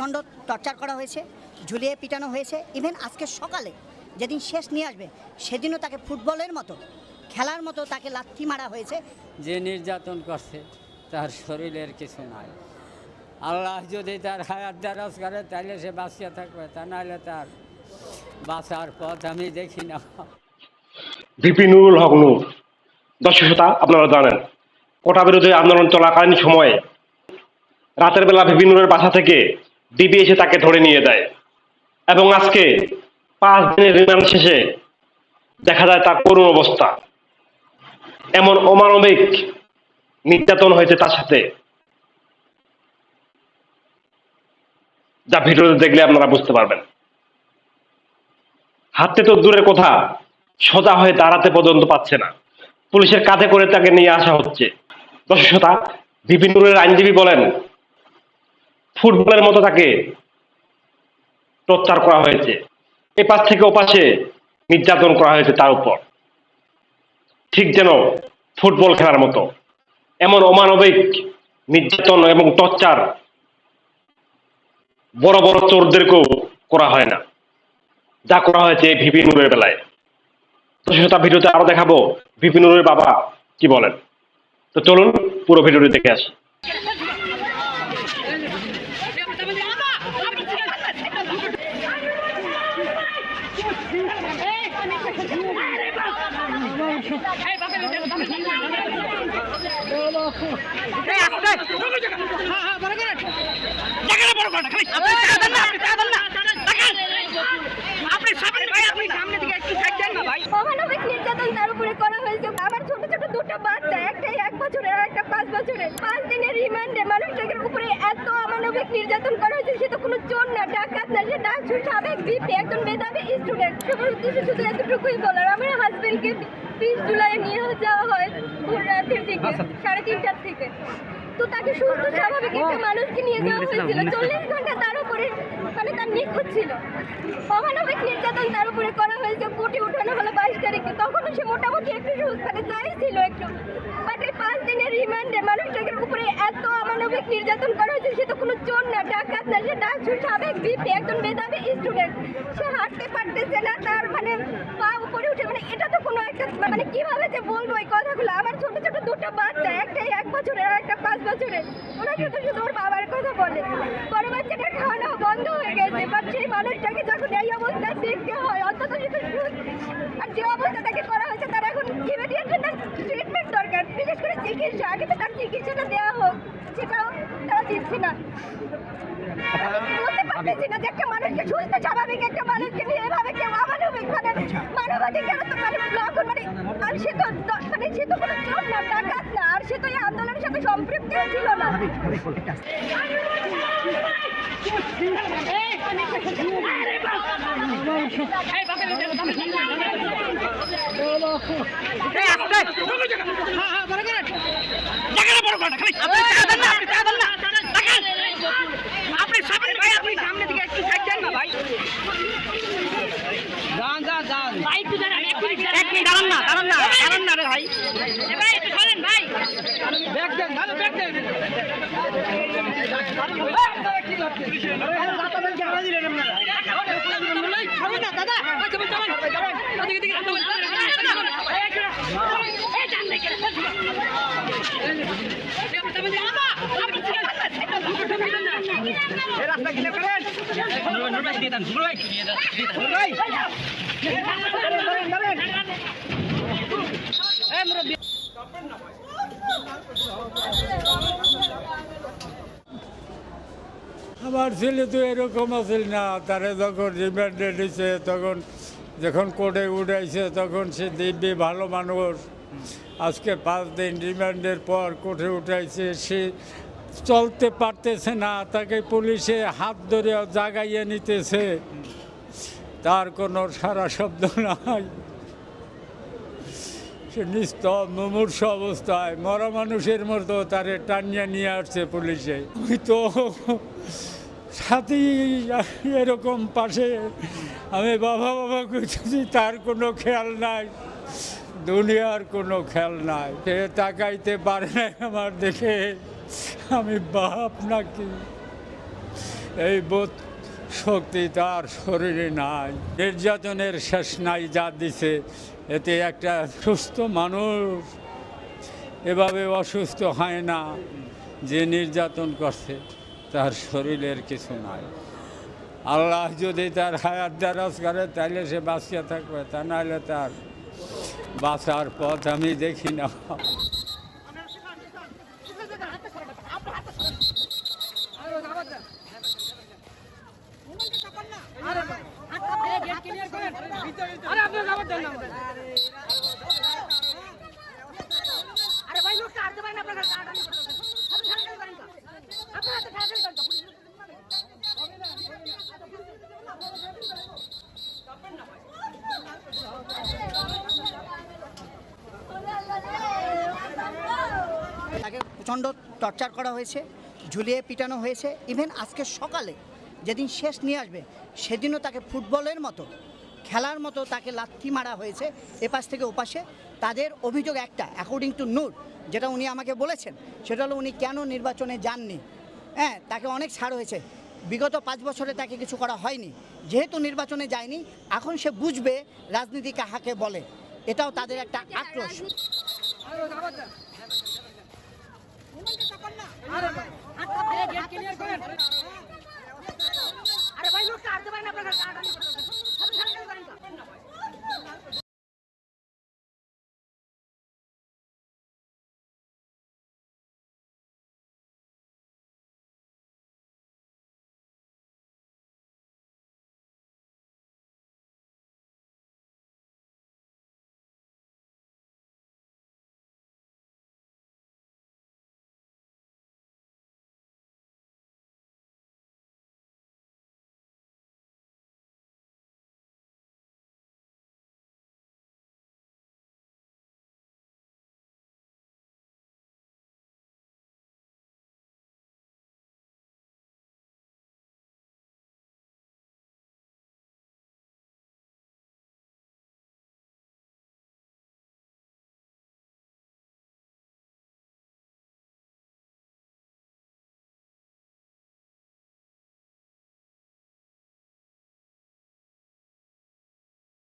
প্রচণ্ড টর্চার করা হয়েছে ঝুলিয়ে পিটানো হয়েছে। ইভেন আজকে সকালে যেদিন শেষ নিয়ে আসবে সেদিনও তাকে ফুটবলের মতো খেলার মতো তাকে লাথি মারা হয়েছে। যে নির্যাতন করছে তার শরীরের কিছু নাই। আল্লাহ যদি তার হায়াত দারাজ করে তাহলে সে বাঁচিয়ে থাকবে তা নাহলে তার বাঁচার পথ আমি দেখি না। ভিপি নুরুল হক নূর। দর্শক শ্রোতা আপনারা জানেন কোটা বিরোধী আন্দোলন চলাকালীন সময়ে রাতের বেলা ভিপি নুরের বাসা থেকে ডিবি এসে তাকে ধরে নিয়ে যায়। এবং আজকে পাঁচ দিনের রিমান্ড শেষে দেখা যায় তার করুণ অবস্থা। এমন অমানবিক নির্যাতন হয়েছে তার সাথে। যা ভিডিওতে দেখলে আপনারা বুঝতে পারবেন। হাতে তো দূরের কথা, সোজা হয়ে দাঁড়াতে পর্যন্ত পাচ্ছে না। পুলিশের কাঁধে করে তাকে নিয়ে আসা হচ্ছে। দর্শকতা বিপিনুরের আইনজীবী বলেন ফুটবলের মতো তাকে টর্চার করা হয়েছে। এ পাশ থেকে ওপাশে নির্যাতন করা হয়েছে তার উপর। ঠিক যেন ফুটবল খেলার মতো। এমন অমানবিক নির্যাতন এবং টর্চার বড় বড় চোরদেরকেও করা হয় না। যা করা হয়েছে ভিপি নুরের বেলায়। তো সেটা ভিডিওতে আরও দেখাবো ভিপি নুরের বাবা কি বলেন। তো চলুন পুরো ভিডিওটি দেখে আসি। অমানবিক নির্যাতন তার উপরে করা হয়েছে। আমার ছোট ছোট দুটো বাচ্চা, একটাই এক বছরের একটা বছরের পাঁচ দিনের রিমান্ডে মানুষটার উপরে এত অমানবিক নির্যাতন করা হয়েছে সে তো কোনো চোর না ডাকাত না সে ডাকসু সাবেক বিপি একজন মেধাবী স্টুডেন্ট সবার উদ্দেশ্যে শুধু এতটুকুই বলার আমার হাজবেন্ডকে বিশ জুলাই নিয়ে যাওয়া হয় ভোর রাতের দিকে সাড়ে তিনটার থেকে। তো তাকে সুস্থ স্বাভাবিক একটা মানুষকে নিয়ে যাওয়া হয়েছিল। চল্লিশ ঘণ্টা তার উপরে মানে তার নিখোঁজ ছিল। অমানবিক নির্যাতন তার উপরে করা হয়েছে কোটি উঠানো হলো বাইশ তারিখে। তখনও সে মোটামুটি একটু সুস্থ মানে চাইছিল একটু। বাট দিনের রিমান্ডে মানুষটাকে উপরে এত অমানবিক নির্যাতন করা হয়েছে, সে তো কোনো চোর না, ডাকাত না, সে ডাকসু সাবেক বিপি একজন মেধাবী স্টুডেন্ট সে হাঁটতে পারতেছে না, তার মানে পা উপরে উঠে মানে এটা তো কোনো একটা মানে কীভাবে যে বলব এই কথাগুলো? আমার ছোট ছোট দুটো বাচ্চা, একটাই এক বছরের আর একটা পাঁচ বছরের। ওরা শুধু শুধু ওর বাবার কথা বলে। বড় বাচ্চাটার খাওয়ানো বন্ধ হয়ে গেছে বাট সেই মানুষটাকে যখন এই অবস্থায় দেখতে হয়, অন্তত। আর যে অবস্থা তাকে করা হয়েছে তার এখন ইমিডিয়েট তার ট্রিটমেন্ট দরকার বিশেষ করে চিকিৎসা আগে তো তার চিকিৎসাটা দেওয়া হোক সেটাও তারা দিচ্ছে না বলতে পারতেছি না যে একটা মানুষকে সুস্থ স্বাভাবিক একটা মানুষকে নিয়ে এভাবে কেউ অমানবিক মানে মানবাধিকার তো মানে ব্লক মানে আর সে তো মানে সে তো কোনো চোর না ডাকাত না আর সে তো এই আন্দোলনের সাথে সম্পৃক্ত ছিল না। যান যান যান ভাই একটু দাঁড়ান এক মিনিট দাঁড়ান না দাঁড়ান না। দাঁড়ান না রে ভাই। ভাই একটু সরেন ভাই। ব্যাগ দেন ভালো ব্যাগ দেন। রাস্তা কিনে আমার ছেলে তো এরকম আছিল না, তারে যখন রিমান্ডে নিছে তখন যখন কোর্টে উঠাইছে, তখন সে দিব্যি ভালো মানুষ। আজকে পাঁচ দিন রিমান্ডের পর কোর্টে উঠাইছে, সে চলতে পারতেছে না, তাকে পুলিশে হাত ধরে জাগাইয়ে নিতেছে। তার কোনো সারা শব্দ নাই। সে নিস্তব, মুমূর্ষ অবস্থায় মরা মানুষের মতো তারে টানিয়ে নিয়ে আসছে পুলিশে। আমি তো সাথী এরকম পাশে আমি বাবা বাবা করতেছি তার কোনো খেয়াল নাই। দুনিয়ার কোনো খেয়াল নাই। সে তাকাইতে পারে আমার দেখে আমি বাপ নাকি? এই বোধ শক্তি তার শরীরে নাই। নির্যাতনের শেষ নাই যা দিছে। এতে একটা সুস্থ মানুষ এভাবে অসুস্থ হয় না যে নির্যাতন করছে। তার শরীরের কিছু নাই। আল্লাহ যদি তার হায়াত দারাজ করে তাহলে সে বাঁচিয়ে থাকবে। তা নাহলে তার বাঁচার পথ আমি দেখি না আরে ভাই লোকটা আনতে পারেন আপনার কাছে আগামী আপনি সারাসারি করেন তো আপনার হাতে সারাসারি করেন তো তাকে প্রচণ্ড টর্চার করা হয়েছে ঝুলিয়ে পিটানো হয়েছে। ইভেন আজকে সকালে যেদিন শেষ নিয়ে আসবে সেদিনও তাকে ফুটবলের মতো খেলার মতো তাকে লাথি মারা হয়েছে এপাশ থেকে ওপাশে। তাদের অভিযোগ একটা অ্যাকর্ডিং টু নূর যেটা উনি আমাকে বলেছেন সেটা হলো উনি কেন নির্বাচনে যাননি। হ্যাঁ তাকে অনেক ছাড় হয়েছে। বিগত পাঁচ বছরে তাকে কিছু করা হয়নি। যেহেতু নির্বাচনে যায়নি এখন সে বুঝবে রাজনীতি কাহাকে বলে। এটাও তাদের একটা আক্রোশ।